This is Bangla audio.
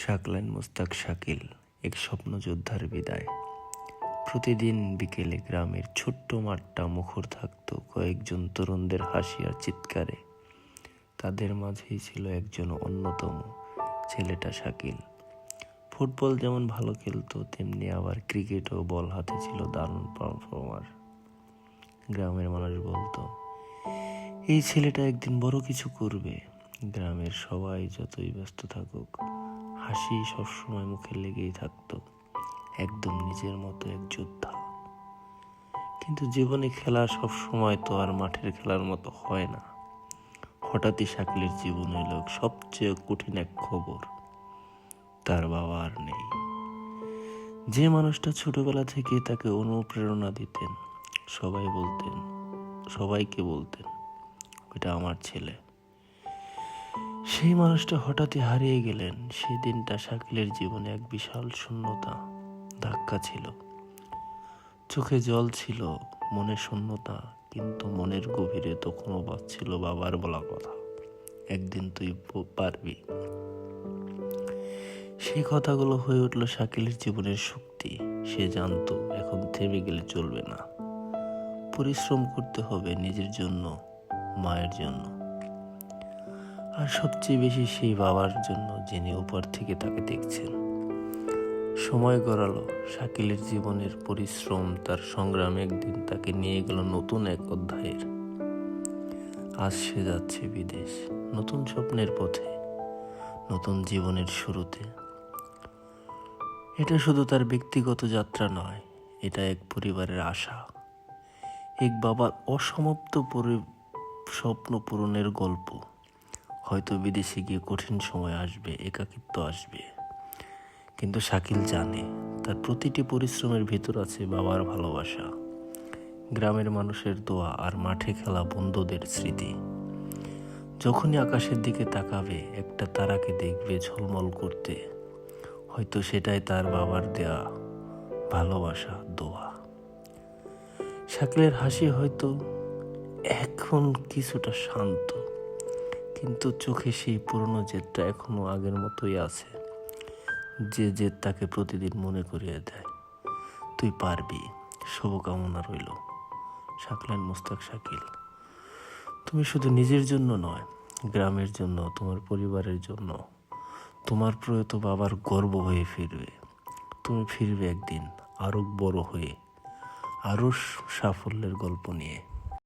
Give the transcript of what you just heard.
শাকলাইন মুস্তাক শাকিল, এক স্বপ্নযোদ্ধার বিদায়। প্রতিদিন বিকেলে গ্রামের ছোট্ট মাঠটা মুখর থাকত কয়েকজন তরুণদের হাসি আর চিৎকারে। তাদের মাঝেই ছিল একজন অন্যতম ছেলেটা শাকিল। ফুটবল যেমন ভালো খেলতো, তেমনি আবার ক্রিকেটও বল হাতে ছিল দারুণ পারফর্মার গ্রামের মানুষ বলতো, এই ছেলেটা একদিন বড় কিছু করবে। গ্রামের সবাই যতই ব্যস্ত থাকুক হাসি সবসময় মুখে লেগেই থাকতো। একদম নিজের মতো এক যোদ্ধা। কিন্তু জীবনে খেলা সব সময় তো আর মাঠের খেলার মতো হয় না। হঠাৎই শাকিলের জীবনে এলো সবচেয়ে কঠিন এক খবর। তার বাবা আর নেই। যে মানুষটা ছোটবেলা থেকে তাকে অনুপ্রেরণা দিতেন, সবাই বলতেন, সবাইকে বলতেন, ওইটা আমার ছেলে। সেই মানুষটা হঠাৎই হারিয়ে গেলেন। সেই দিনটা শাকিলের জীবনে এক বিশাল শূন্যতা, ধাক্কা ছিল। চোখে জল ছিল, মনে শূন্যতা, কিন্তু মনের গভীরে তখনও বাজছিল বাবার বলা কথা। একদিন তুই পারবি। সেই কথাগুলো হয়ে উঠল শাকিলের জীবনের শক্তি। সে জানতো, এখন থেমে গেলে চলবে না। পরিশ্রম করতে হবে নিজের জন্য, মায়ের জন্য। আর সবচেয়ে বেশি সেই বাবার জন্য যিনি উপর থেকে তাকে দেখছেন। সময় গড়ালো, শাকিলের জীবনের পরিশ্রম, তার সংগ্রাম একদিন তাকে নিয়ে গেল নতুন এক অধ্যায়ের। আজ সে যাচ্ছে বিদেশ, নতুন স্বপ্নের পথে, নতুন জীবনের শুরুতে। এটা শুধু তার ব্যক্তিগত যাত্রা নয়, এটা এক পরিবারের আশা। এক বাবার অসমাপ্ত স্বপ্ন পূরণের গল্প। হয়তো বিদেশে গিয়ে কঠিন সময় আসবে, একাকিত্ব আসবে। কিন্তু শাকিল জানে, তার প্রতিটি পরিশ্রমের ভিতর আছে বাবার ভালোবাসা। গ্রামের মানুষের দোয়া আর মাঠে খেলা বন্ধুদের স্মৃতি। যখনই আকাশের দিকে তাকাবে, একটা তারাকে দেখবে ঝলমল করতে। হয়তো সেটাই তার বাবার দেয়া ভালোবাসা, দোয়া। শাকিলের হাসি হয়তো এখন কিছুটা শান্ত। কিন্তু চোখে সেই পুরনো জেদটা এখনও আগের মতোই আছে, যে জেদ তাকে প্রতিদিন মনে করিয়ে দেয়। তুই পারবি, শুভকামনা রইল শাকলান মুস্তাক শাকিল। তুমি শুধু নিজের জন্য নয়, গ্রামের জন্য, তোমার পরিবারের জন্য, তোমার প্রয়ত বাবার গর্ব হয়ে ফিরবে। তুমি ফিরবে একদিন আরও বড় হয়ে আরও সাফল্যের গল্প নিয়ে।